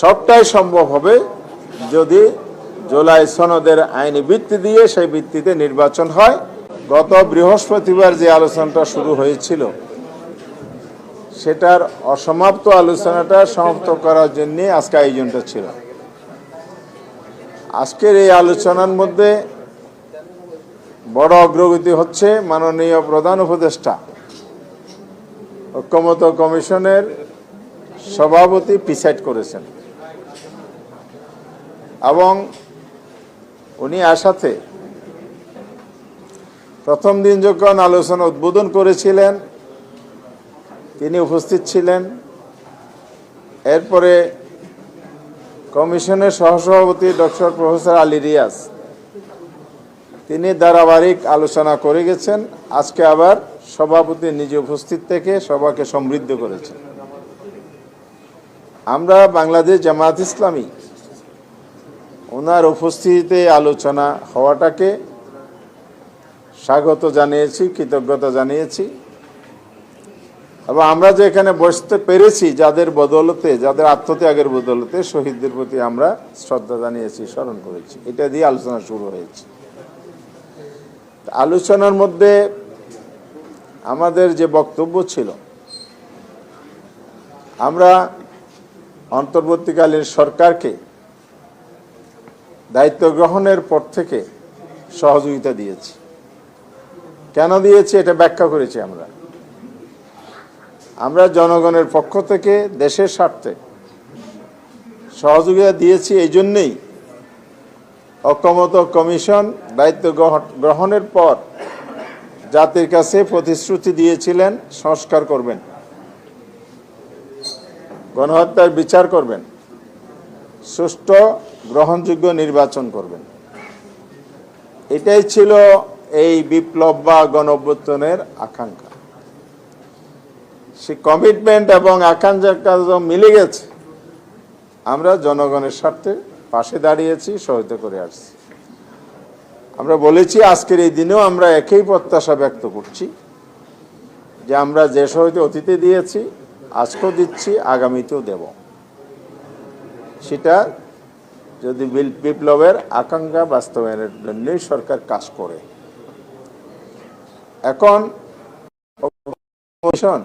সবটাই সম্ভব হবে যদি জুলাই সনদের আইনি ভিত্তি দিয়ে সেই ভিত্তিতে নির্বাচন হয়। গত বৃহস্পতিবার যে আলোচনাটা শুরু হয়েছিল, সেটার অসমাপ্ত আলোচনাটা সমাপ্ত করার জন্য আজকে আয়োজনটা ছিল। আজকের এই আলোচনার মধ্যে বড় অগ্রগতি হচ্ছে মাননীয় প্রধান উপদেষ্টা, ঐক্যমত কমিশনের সভাপতি প্রিসাইড করেছেন। এবং উনি আসাতে প্রথম দিন যখন আলোচনা উদ্বোধন করেছিলেন, তিনি উপস্থিত ছিলেন। এরপরে কমিশনের সহসভাপতি ডক্টর প্রফেসর আলী রিয়াজ, তিনি ধারাবাহিক আলোচনা করে গেছেন। আজকে আবার সভাপতি নিজে উপস্থিত থেকে সভাকে সমৃদ্ধ করেছেন। আমরা বাংলাদেশ জামায়াত ইসলামী ওনার উপস্থিতিতে আলোচনা হওয়াটাকে স্বাগত জানিয়েছি, কৃতজ্ঞতা জানিয়েছি। এবং আমরা যে এখানে বসতে পেরেছি, যাদের বদলতে, যাদের আত্মত্যাগের বদলতে, শহীদদের প্রতি আমরা শ্রদ্ধা জানিয়েছি, স্মরণ করেছি। এটা দিয়ে আলোচনা শুরু হয়েছে। আলোচনার মধ্যে আমাদের যে বক্তব্য ছিল, আমরা অন্তর্বর্তীকালীন সরকারকে দায়িত্ব গ্রহণের পর থেকে সহযোগিতা দিয়েছি। কেন দিয়েছি এটা ব্যাখ্যা করেছি আমরা। আমরা জনগণের পক্ষ থেকে দেশের স্বার্থে সহযোগিতা দিয়েছি এই জন্যেই ঐক্যমত কমিশন দায়িত্ব গ্রহণ- গ্রহণের পর জাতির কাছে প্রতিশ্রুতি দিয়েছিলেন, সংস্কার করবেন। গণহত্যার বিচার করবেন। সুষ্ঠু গ্রহণযোগ্য নির্বাচন করবেন। এটাই ছিল এই বিপ্লব বা গণঅভ্যুত্থানের আকাঙ্ক্ষা। সে কমিটমেন্ট এবং আকাঙ্ক্ষার কাজ মিলে গেছে। আমরা জনগণের স্বার্থে পাশে দাঁড়িয়েছি সহায়তা করে আসছি। আমরা বলেছি, আজকের এই দিনেও আমরা একই প্রত্যাশা ব্যক্ত করছি যে আমরা যে সহায়তা অতীতে দিয়েছি, আজকেও দিচ্ছি, আগামীতেও দেব। সেটা যদি বিল- বিপ্লবের আকাঙ্ক্ষা বাস্তবায়নের জন্যই সরকার কাজ করে। এখন কমিশন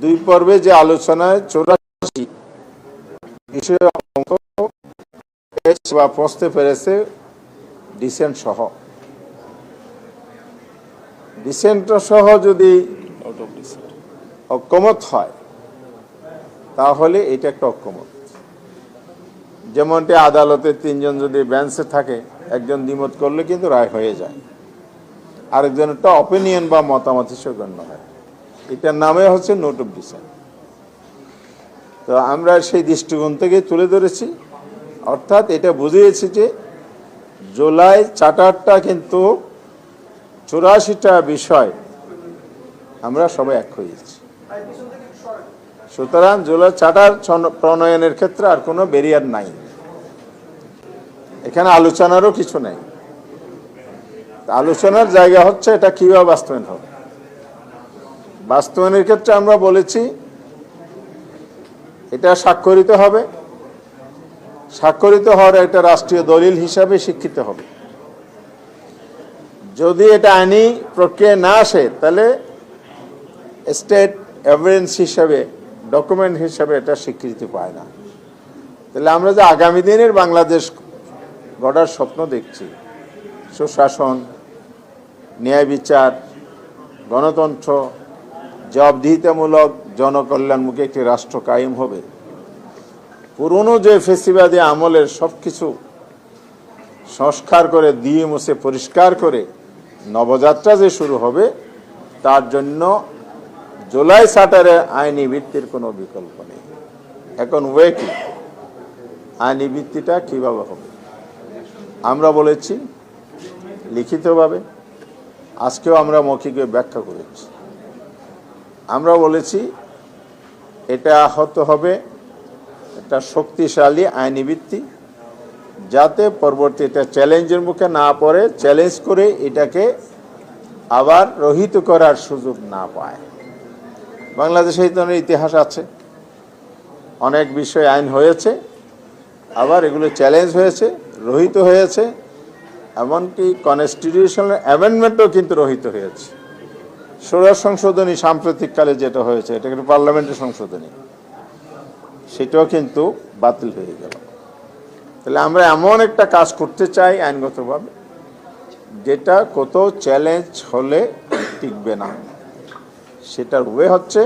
দুই পর্বে যে আলোচনায় চৌরাশি বিষয়ে বা পৌঁছতে পেরেছে ডিসেন্ট সহ। ডিসেন্ট সহ যদি অক্ষমত হয় তাহলে এটা একটা অক্ষমত যেমনটি আদালতে তিনজন যদি বেঞ্চে থাকে, একজন দ্বিমত করলে কিন্তু রায় হয়ে যায়। আরেকজনেরটা অপিনিয়ন বা মতামত হিসেবে গণ্য হয়। এটার নামে হচ্ছে নোট অফ ডিসেন্ট তো আমরা সেই দৃষ্টিকোণ থেকে তুলে ধরেছি। অর্থাৎ এটা বুঝিয়েছি যে জুলাই চার্টারটা কিন্তু চুরাশিটা বিষয় আমরা সবাই এক হয়েছি সুতরাং জুলাই চার্টার প্রণয়নের ক্ষেত্রে আর কোনো ব্যারিয়ার নাই। এখানে আলোচনারও কিছু নেই। আলোচনার জায়গা হচ্ছে এটা কীভাবে বাস্তবায়ন হবে। বাস্তবায়নের ক্ষেত্রে আমরা বলেছি, এটা স্বাক্ষরিত হবে। স্বাক্ষরিত হওয়ার একটা রাষ্ট্রীয় দলিল হিসাবে স্বীকৃত হবে। যদি এটা আইনি প্রক্রিয়া না আসে, তাহলে স্টেট এভিডেন্স হিসাবে, ডকুমেন্ট হিসাবে এটা স্বীকৃতি পায় না। তাহলে আমরা যে আগামী দিনের বাংলাদেশ গড়ার স্বপ্ন দেখছি। সুশাসন, ন্যায় বিচার, গণতন্ত্র, জবাবদিহিতামূলক জনকল্যাণমুখী একটি রাষ্ট্র কায়েম হবে। পুরনো যে ফেসিবাদী আমলের সব কিছু সংস্কার করে দিয়ে মুছে পরিষ্কার করে নবযাত্রা যে শুরু হবে, তার জন্য জুলাই চার্টারে আইনি ভিত্তির কোনো বিকল্প নেই। এখন ওয়ে কি আইনি ভিত্তিটা কীভাবে হবে? আমরা বলেছি, লিখিতভাবে, আজকেও আমরা মৌখিকে ব্যাখ্যা করেছি। আমরা বলেছি, এটা হতে হবে একটা শক্তিশালী আইনি ভিত্তি, যাতে পরবর্তী এটা চ্যালেঞ্জের মুখে না পড়ে, চ্যালেঞ্জ করে এটাকে আবার রহিত করার সুযোগ না পায়। বাংলাদেশে এই ধরনের ইতিহাস আছে। অনেক বিষয় আইন হয়েছে, আবার এগুলো চ্যালেঞ্জ হয়েছে। রহিত হয়েছে, এমনকি কনস্টিটিউশনাল অ্যামেন্ডমেন্টও কিন্তু রহিত হয়েছে। ষোড়শ সংশোধনী সাম্প্রতিককালে যেটা হয়েছে, এটা কিন্তু পার্লামেন্টের সংশোধনী। সেটাও কিন্তু বাতিল হয়ে গেল। তাহলে আমরা এমন একটা কাজ করতে চাই আইনগতভাবে, যেটা কত চ্যালেঞ্জ হলে টিকবে না। সেটার ওয়ে হচ্ছে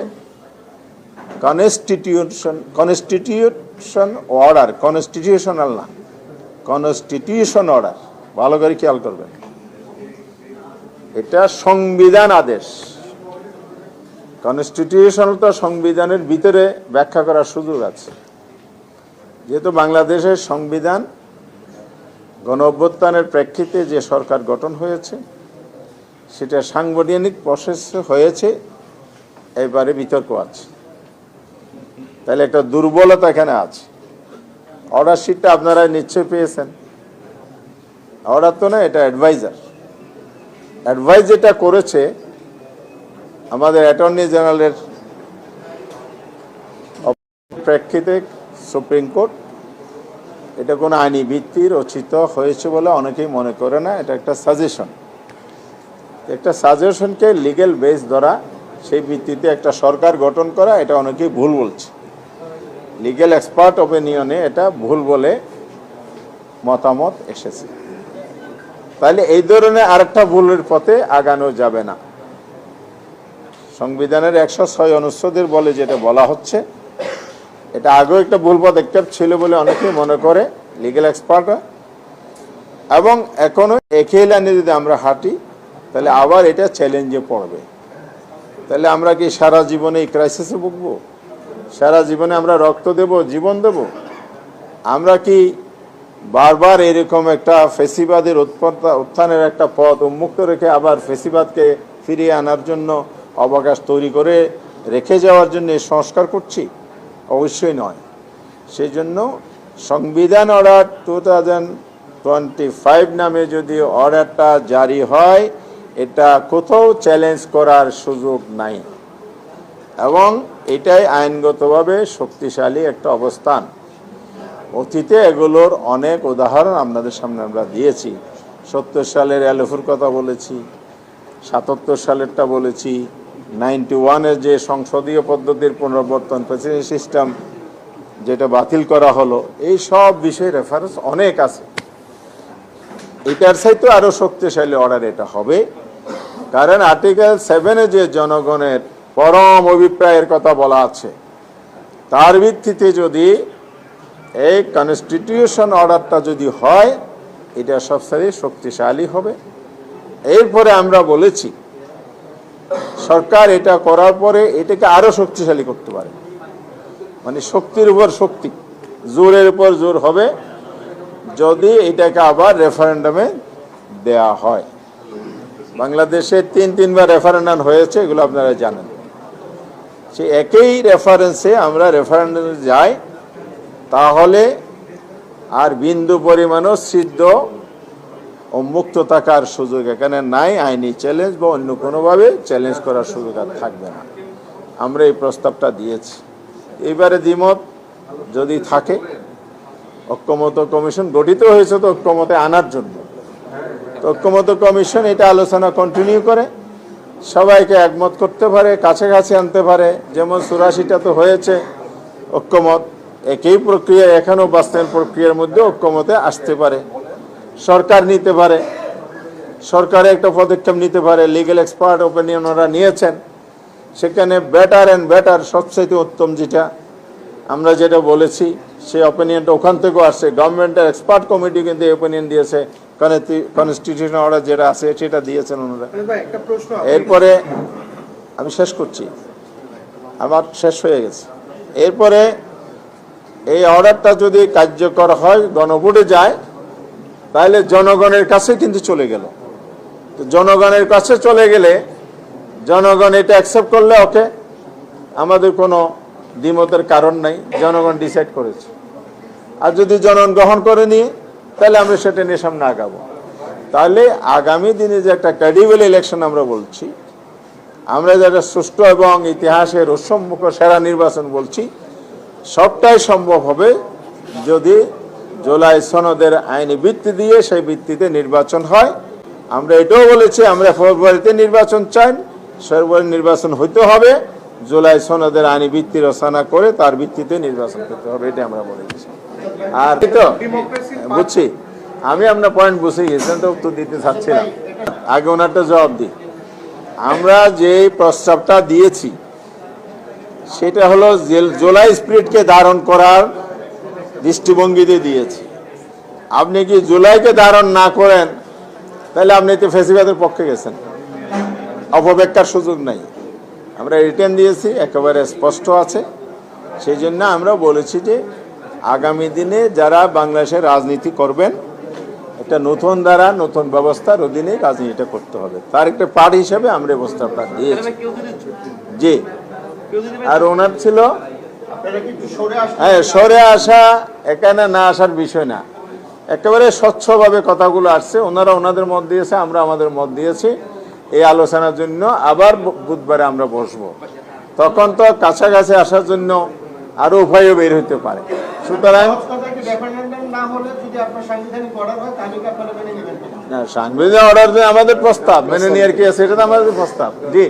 কনস্টিটিউশন কনস্টিটিউশন অর্ডার কনস্টিটিউশনাল না। কনস্টিটিউশন অর্ডার ভালো করে খেয়াল করবেন। এটা সংবিধান আদেশ। কনস্টিটিউশন তো সংবিধানের ভিতরে ব্যাখ্যা করার সুযোগ আছে। যেহেতু বাংলাদেশের সংবিধান গণ অভ্যুত্থানের প্রেক্ষিতে যে সরকার গঠন হয়েছে, সেটা সাংবিধানিক প্রসেস হয়েছে, এবারে বিতর্ক আছে। তাহলে একটা দুর্বলতা এখানে আছে। অর্ডার শিটটা আপনারা নিশ্চয়ই পেয়েছেন। অর্ডার তো না এটা অ্যাডভাইজার অ্যাডভাইস যেটা করেছে আমাদের অ্যাটর্নি জেনারেলের প্রেক্ষিতে সুপ্রিম কোর্ট এটা কোনো আইনি ভিত্তি রচিত হয়েছে বলে অনেকেই মনে করে না, এটা একটা সাজেশন একটা সাজেশনকে লিগেল বেস ধরা সেই ভিত্তিতে একটা সরকার গঠন করা, এটা অনেকেই ভুল বলছে। লিগেল এক্সপার্ট ওপিনিয়নে এটা ভুল বলে মতামত এসেছে। তাহলে এই ধরনের আরেকটা ভুলের পথে আগানো যাবে না। সংবিধানের একশো ছয় অনুচ্ছেদের বলে যেটা বলা হচ্ছে, এটা আগেও একটা ভুল পথ পদক্ষেপ ছিল বলে অনেকেই মনে করে লিগেল এক্সপার্টরা এবং এখনও একই লাইনে যদি আমরা হাঁটি, তাহলে আবার এটা চ্যালেঞ্জে পড়বে। তাহলে আমরা কি সারা জীবনে এই ক্রাইসিসে ভুগবো? সারা জীবনে আমরা রক্ত দেব, জীবন দেব। আমরা কি বারবার এরকম একটা ফেসিবাদের উত্থানের একটা পথ উন্মুক্ত রেখে আবার ফেসিবাদকে ফিরিয়ে আনার জন্য অবকাশ তৈরি করে রেখে যাওয়ার জন্য সংস্কার করছি? অবশ্যই নয়। সেই জন্য সংবিধান order two thousand twenty five নামে যদি অর্ডারটা জারি হয়, এটা কোথাও চ্যালেঞ্জ করার সুযোগ নাই। এবং এটাই আইনগতভাবে শক্তিশালী একটা অবস্থান। অতীতে এগুলোর অনেক উদাহরণ আপনাদের সামনে আমরা দিয়েছি। সত্তর সালের অ্যালোফুর কথা বলেছি, সাতাত্তর সালেরটা বলেছি, নাইনটি ওয়ানের যে সংসদীয় পদ্ধতির পুনর্বর্তন প্রেসিডেন্ট সিস্টেম যেটা বাতিল করা হলো, এই সব বিষয়ে রেফারেন্স অনেক আছে। এটার সাথে আরও শক্তিশালী অর্ডার এটা হবে। কারণ আর্টিকেল সেভেনে যে জনগণের পরম অভিপ্রায়ের কথা বলা আছে। তার ভিত্তিতে যদি এই কনস্টিটিউশন অর্ডারটা যদি হয়, এটা সবসারি শক্তিশালী হবে। এরপরে আমরা বলেছি, সরকার এটা করার পরে এটাকে আরও শক্তিশালী করতে পারে। মানে শক্তির উপর শক্তি, জোরের উপর জোর হবে, যদি এটাকে আবার রেফারেন্ডামে দেয়া হয়। বাংলাদেশে তিন তিনবার রেফারেন্ডাম হয়েছে, এগুলো আপনারা জানেন। সে একই রেফারেন্সে আমরা রেফারেন্ডামে যাই, তাহলে আর বিন্দু পরিমাণও সিদ্ধ মুক্ত থাকার সুযোগ এখানে নাই, আইনি চ্যালেঞ্জ বা অন্য কোনোভাবে চ্যালেঞ্জ করার সুযোগ আর থাকবে না। আমরা এই প্রস্তাবটা দিয়েছি। এবারে দ্বিমত যদি থাকে ঐক্যমত কমিশন গঠিত হয়েছে তো ঐক্যমতে আনার জন্য। তো ঐক্যমত কমিশন এটা আলোচনা কন্টিনিউ করে। সবাইকে একমত করতে পারে কাছে কাছে আনতে পারে, যেমন চুরাশিটা তো হয়েছে, ঐক্যমত একই প্রক্রিয়া এখনও বাস্তবায়ন প্রক্রিয়ার মধ্যে ঐক্যমতে আসতে পারে। সরকার নিতে পারে, সরকার একটা পদক্ষেপ নিতে পারে লিগেল এক্সপার্ট ওপিনিয়ন ওরা নিয়েছেন, সেখানে বেটার অ্যান্ড বেটার সবচাইতে উত্তম যেটা, আমরা যেটা বলেছি, সেই অপিনিয়নটা ওখান থেকেও আসছে। গভর্নমেন্টের এক্সপার্ট কমিটি কিন্তু এই ওপিনিয়ন দিয়েছে। কনস্টিটিউশন অর্ডার যেটা আছে সেটা দিয়েছেন ওনারা। এরপরে আমি শেষ করছি। আমার শেষ হয়ে গেছে। এরপরে এই অর্ডারটা যদি কার্যকর হয় গণভোটে যায় তাহলে জনগণের কাছে কিন্তু চলে গেল। তো জনগণের কাছে চলে গেলে জনগণ এটা অ্যাকসেপ্ট করলে ওকে আমাদের কোনো দ্বিমতের কারণ নাই জনগণ ডিসাইড করেছে। আর যদি জনগণ গ্রহণ করে নিয়ে তাহলে আমরা সেটা নিয়ে সামনে আগাবো। তাহলে আগামী দিনে যে একটা ক্রেডিবল ইলেকশন আমরা বলছি, আমরা যেটা সুষ্ঠু এবং ইতিহাসের রসম্মুখ সেরা নির্বাচন বলছি, সবটাই সম্ভব হবে যদি জুলাই সনদের আইনি ভিত্তি দিয়ে সেই ভিত্তিতে নির্বাচন হয়। আমরা এটাও বলেছি, আমরা ফেব্রুয়ারিতে নির্বাচন চাই ফেব্রুয়ারি নির্বাচন হইতে হবে, জুলাই সনদের আইনি ভিত্তি রচনা করে তার ভিত্তিতে নির্বাচন করতে হবে এটা আমরা বলেছি। আর তো বুঝছি। আমি আপনার পয়েন্ট বুঝে গেছেন তো উত্তর দিতে চাচ্ছিলাম আগে ওনারটা জবাব দিই। আমরা যে প্রস্তাবটা দিয়েছি সেটা হলো জেল- জুলাই স্পিরিটকে ধারণ করার দৃষ্টিভঙ্গিতে দিয়েছি। আপনি কি জুলাইকে ধারণ না করেন তাহলে আপনি তো ফেসিবাদের পক্ষে গেছেন। অপব্যাখ্যার সুযোগ নাই। আমরা রিটার্ন দিয়েছি একেবারে স্পষ্ট আছে। সেই জন্য আমরা বলেছি যে আগামী দিনে যারা বাংলাদেশের রাজনীতি করবেন একটা নতুন দ্বারা নতুন ব্যবস্থার অধীনে রাজনীতিটা করতে হবে। তার একটা পার্ট হিসেবে আমরা প্রস্তাবটা দিয়েছি। জি। আর ওনার ছিল হ্যাঁ সরে আসা এখানে না আসার বিষয় না। একেবারে স্বচ্ছভাবে কথাগুলো আসছে। ওনারা ওনাদের মত দিয়েছে আমরা আমাদের মত দিয়েছি। এই আলোচনার জন্য আবার বুধবারে আমরা বসবো। তখন তো কাছাকাছি আসার জন্য আরও উপায়ও বের হতে পারে। সুতরাং সাংবিধানিক অর্ডার আমাদের প্রস্তাব, মেনে নেওয়ার কি আছে এটা তো আমাদের প্রস্তাব। জি।